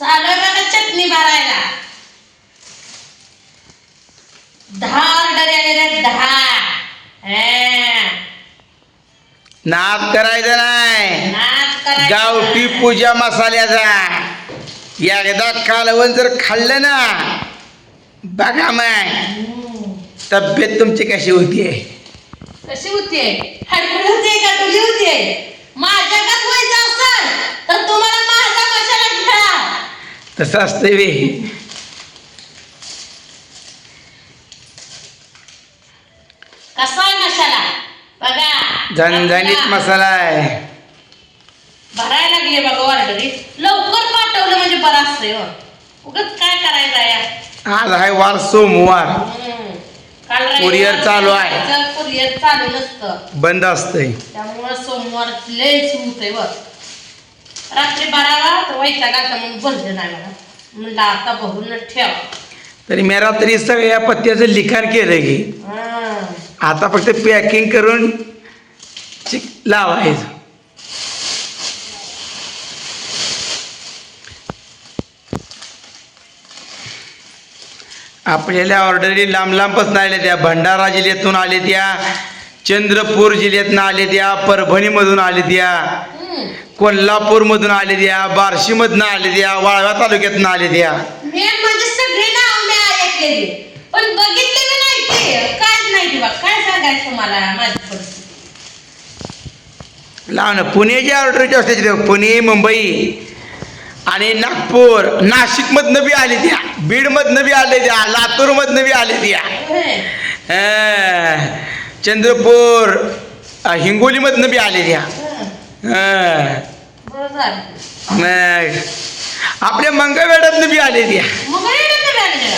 चालू बघा चटणी भरायला. दहा ऑर्डर आलेल्या दहा. हा. नाद करायचा नाही. गावठी पूजा मसाल्याचा. एकदा कालवण जर खाल्लं ना बघा मग. तब्येत तुमची कशी होतीये कशी होतीये होतीये का? तुझी होतीये माझ्या का व्हायचं असेल तर तुम्हाला तसं असतंय वे झणझणीत मसाला आहे. भरायला लागले बघा ऑर्डरी लवकर पाठवलं म्हणजे बरं असतंय हो. उगाच काय करायचं या आज आहे वार सोमवार. Courier चालू आहे. कुरिअर चालू नसतं. बंद असतंय. त्यामुळं सोमवार लयच होतंय बघ. रात्री बाराला तर वैताग आता म्हणून भरलं नाही मला म्हणलं आता भरून ठेव तरी मी रात्री सगळ्या पत्त्याचं लिखाण केलं की हं. आता फक्त पॅकिंग करून चिक लावायचं आपल्याला ऑर्डरी लांब लांबच आल्या त्या भंडारा जिल्ह्यातून आले त्या चंद्रपूर जिल्ह्यातून आले त्या परभणीमधून आले त्या. कोल्हापूरमधून आले त्या बार्शीमधून आले त्या वाळव्या तालुक्यातून आले त्या मेन म्हणजे सगळी नाव मी ऐकलेली. पण बघितलेली नाही ते. काय नाही ते बघ काय सांगायचं मला माझी परिस्थिती? लाव ना पुण्याची ऑर्डरची असते पुणे मुंबई आणि नागपूर नाशिकमधनं बी आले त्या बीडमधनं बी आले त्या लातूरमधनं बी आले. अं, चंद्रपूर अं, हिंगोलीमधनं बी आले झालं मग आपल्या मंगळवेड्यातनं बी आले.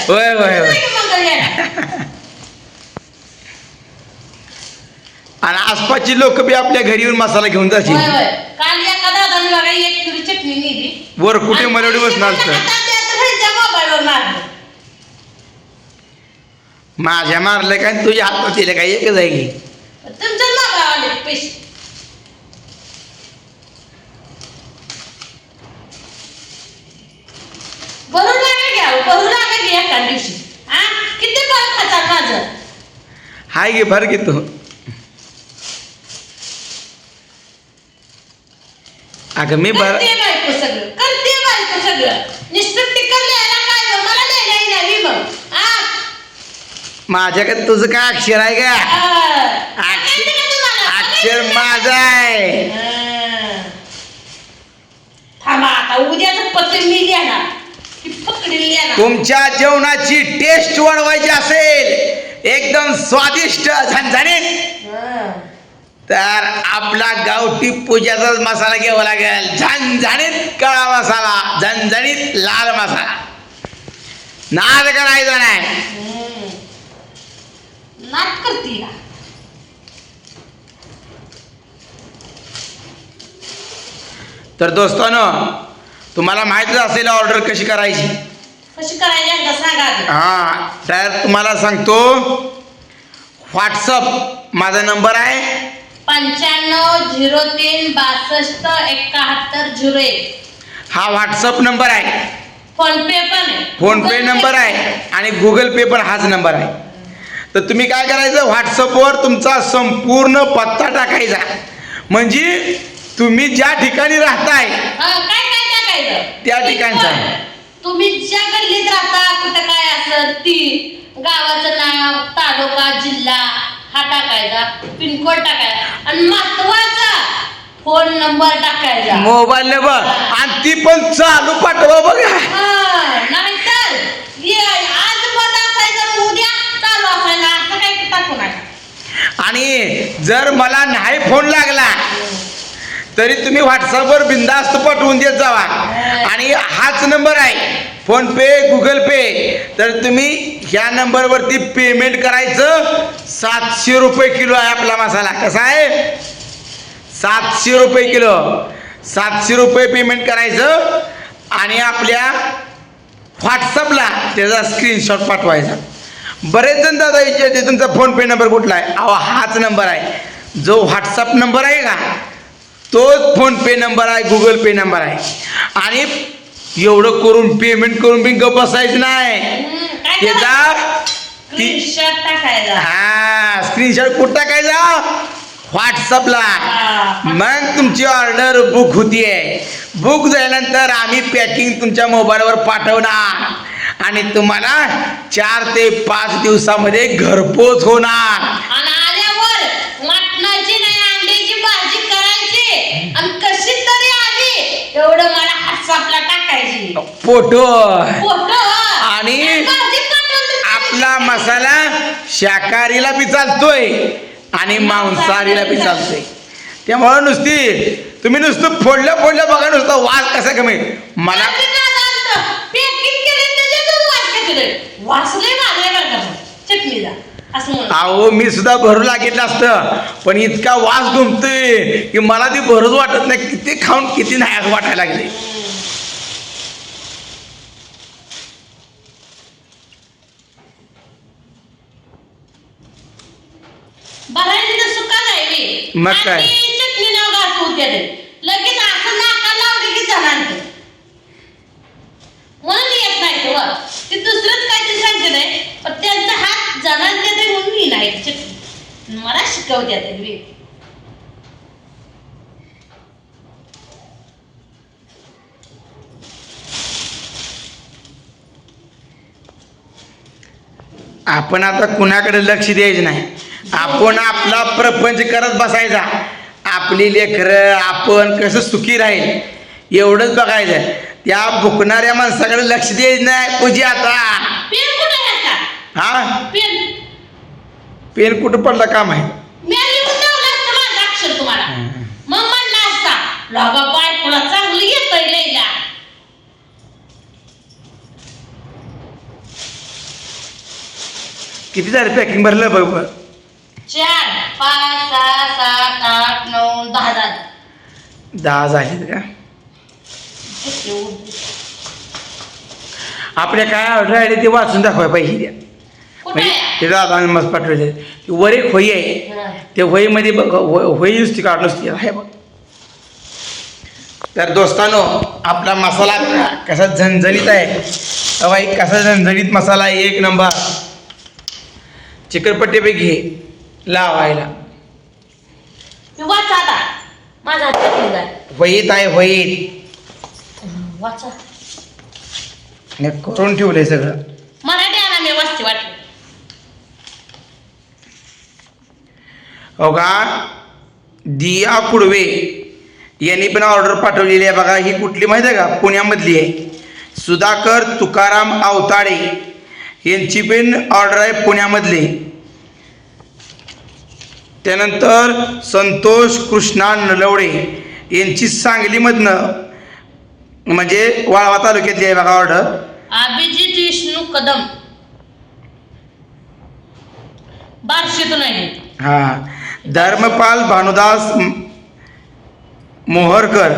होय होय होय. आणि आसपासची लोक बी आपल्या घरी येऊन मसाला घेऊन जातील. नेली. वर कुठे मरवडी बसणार माझ्या मारलं काय तुझ्या हातात दिलं काय एकच आहे की. लागा घ्या हो, भरून लागा घ्या एका दिवशी हा किती बरं खातात माझं? हाय गे भर घेतो. अगं मी भर करते बायको सगळं. करते बायको सगळं. नुसतं टिकर लिहायला काय गं? मला लिहायला नाही मग. हा माझ्याकडे तुझं काय अक्षर आहे का. अक्षर का? अक्षर माझं आहे. थांबा आता उद्याच पत्र मी लिहिणार तुमच्या जेवणाची टेस्ट वाढवायची असेल. एकदम स्वादिष्ट झणझणीत. हा. तर आपला गावठी पूजाचाच मसाला घ्यावा लागेल. झणझणीत काळा मसाला झणझणीत लाल मसाला. नाद करायचा नाही. तर दोस्तानो तुम्हाला माहितीच असेल ऑर्डर कशी करायची. कशी करायची एकदा सांगा आधी. हा तर तुम्हाला सांगतो. व्हॉट्सअप माझा नंबर आहे. पंच्याण्णव झिरो तीन बासष्ट एकाहत्तर झिरो एक. हा व्हॉट्सअप नंबर आहे. फोन पे पण आहे. फोन पे Google नंबर आहे आणि गुगल पे पण हाच नंबर आहे. तर तुम्ही काय करायचं व्हॉट्सअपवर तुमचा संपूर्ण पत्ता टाकायचा. म्हणजे तुम्ही ज्या ठिकाणी राहताय काय त्या ठिकाणचं. तुम्ही ज्या गल्लीत राहता कुठं काय असं ती गावाचं नाव तालुका जिल्हा हा टाकायचा पिनकोड टाकायचा आणि महत्त्वाचा फोन नंबर टाकायचा. Mobile number. आणि ती पण चालू पाठवा बघा. नाहीतर ये, आज बंद असायचं उद्या चालू असायचं असं काही टाकू नका. आणि जर मला नाही फोन लागला तरी तुम्ही व्हॉट्सअपवर बिंदास्त पाठवून देत जावा. हाच नंबर आहे. PhonePe Google Pay. तर तुम्ही ह्या नंबरवरती पेमेंट करायचं. सातशे रुपये किलो आहे आपला मसाला. कसा आहे? सातशे रुपये किलो. सातशे रुपये पेमेंट करायचं. आणि आपल्या व्हॉट्सअपला त्याचा स्क्रीनशॉट पाठवायचा. बरेच जण दादा विचारते तुमचा फोन पे नंबर कुठला आहे? अहो हाच नंबर आहे. जो व्हॉट्सअप नंबर आहे का? तोच फोन पे नंबर आहे गुगल पे नंबर आहे. आणि एवढं करून पेमेंट करून बी गप बसायचं नाही. त्याचा स्क्रीनशॉट टाकायला. हा स्क्रीनशॉट कुठं टाकायचा व्हॉट्सअपला. मग तुमची ऑर्डर बुक होतीये. बुक झाल्यानंतर आम्ही पॅकिंग तुमच्या मोबाईलवर पाठवणार. आणि तुम्हाला चार ते पाच दिवसामध्ये घरपोच होणार. आणि कशी तरी आली. एवढं मला व्हॉट्सअपला टाकायची फोटो फोटो आणि. आपला मसाला शाकाहारीला बी चालतोय आणि मांसाहारीला बी चालतोय. त्यामुळं नुसती तुम्ही नुसतं फोडलं फोडलं बघा नुसतं वास कसा कमी मला अहो मी सुद्धा भरू लागितलं असतं. पण इतका वास घुमतोय की मला ती भरूच वाटत नाही. किती खाऊन किती नाही वाटायला लागले भरायची तर सुका जायवी मग काय? आणि चटणी नाव घासू होत्या ते. लगेच असं नाका लावले की म्हणून येत नाही ते वर. ते दुसरंच काहीतरी सांगते नाही पण त्यांचा हात ते म्हणून मी नाही चटणी. मला शिकवत्या ते. आपण आता कुणाकडे लक्ष द्यायचं नाही? आपण आपला प्रपंच करत बसायचा. आपली लेकरं आपण कसं सुखी राहील एवढंच बघायचं. त्या बुकणाऱ्या माणसाकडे लक्ष द्यायचं नाही. पूजी आता. हा? पेन. पेन कुठं पडला काम आहे? किती झालं पॅकिंग भरलं बघ पाच सहा सात आठ नऊ दहा दहा दहा झाले का. आपल्या काय ऑर्डर आहे ते वाचून दाखवाय पाहिजे कुठे म्हणजे? ते दादा मस्त पाठवले. ती वर एक होई आहे. ते होईमध्ये बघ हो- होई नुसती काढ नुसती आहे बघ. तर दोस्तानो आपला मसाला कसा झणझणीत आहे. अवाई कसा झणझणीत मसाला आहे. एक नंबर. चिकनपट्टीपैकी लावायला. मी वाचा आता. माझा हात चटणी जाय वहीत आहे वहीत. वाचा. आणि करून ठेवलंय सगळं. मराठी आणा मी वाचते वाटलं. हो का? दिया कुडवे यांनी पण ऑर्डर पाठवलेली आहे बघा. ही कुठली माहिती आहे का? पुण्यामधली आहे. सुधाकर तुकाराम आवताडे. यांची पण ऑर्डर आहे पुण्यामधली. त्यानंतर संतोष कृष्णा नलवडे यांची सांगलीमधनं म्हणजे वाळवा तालुक्यातली आहे बघा ऑर्डर अभिजित विष्णू कदम. बारशेतून आहे हा. धर्मपाल भानुदास मोहरकर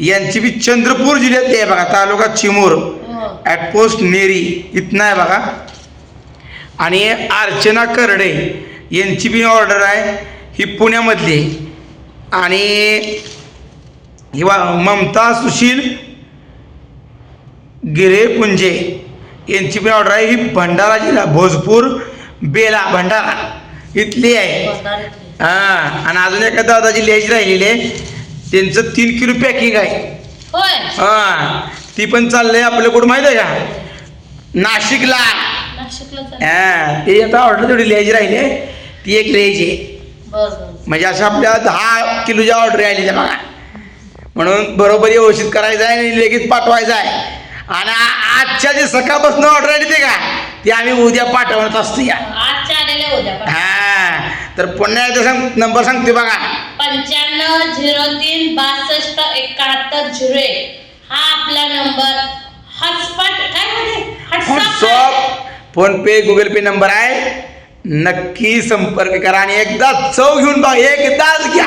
यांची बी चंद्रपूर जिल्ह्यातली आहे बघा तालुका चिमूर. हो. At post Neri. इथनं आहे बघा. आणि अर्चना करडे यांची बी ऑर्डर आहे. ही पुण्यामधली. आणि ही वा ममता सुशील गिरे पुंजे यांची बी ऑर्डर आहे. ही भंडारा जिल्हा भोजपूर बेला भंडारा इथली आहे. हा. आणि अजून एका दादाची लिहायची राहिलेली आहे. त्यांचं तीन किलो पॅकिंग आहे. हा. ती पण चाललंय. आपलं कुठं माहिती आहे का? नाशिकला. हा. ते आता ऑर्डर तेवढी लिहायची राहिली आहे. ती एक लिहायची म्हणजे अशा आपल्या दहा किलोच्या ऑर्डर राहिलेल्या बघा. म्हणून बरोबर व्यवस्थित करायचं आहे आणि लगेच पाठवायचं आहे. आणि आजच्या जे सकाळपासून ऑर्डर आली ते का? ती आम्ही उद्या पाठवत असतो या. आजच्या आलेल्या उद्या पण हा. तर पुन्हा एकदा सांग नंबर सांगते बघा. पंच्याण्णव झिरो तीन बासष्ट एकाहत्तर झिरो एक. हा आपला नंबर. हॉटस्पॉट काय PhonePe Google Pay number आहे. नक्की संपर्क करा आणि एकदा चव घेऊन बघा एकदाच घ्या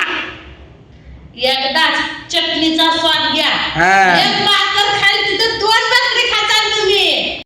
एकदाच चटणीचा स्वाद घ्या हा. एक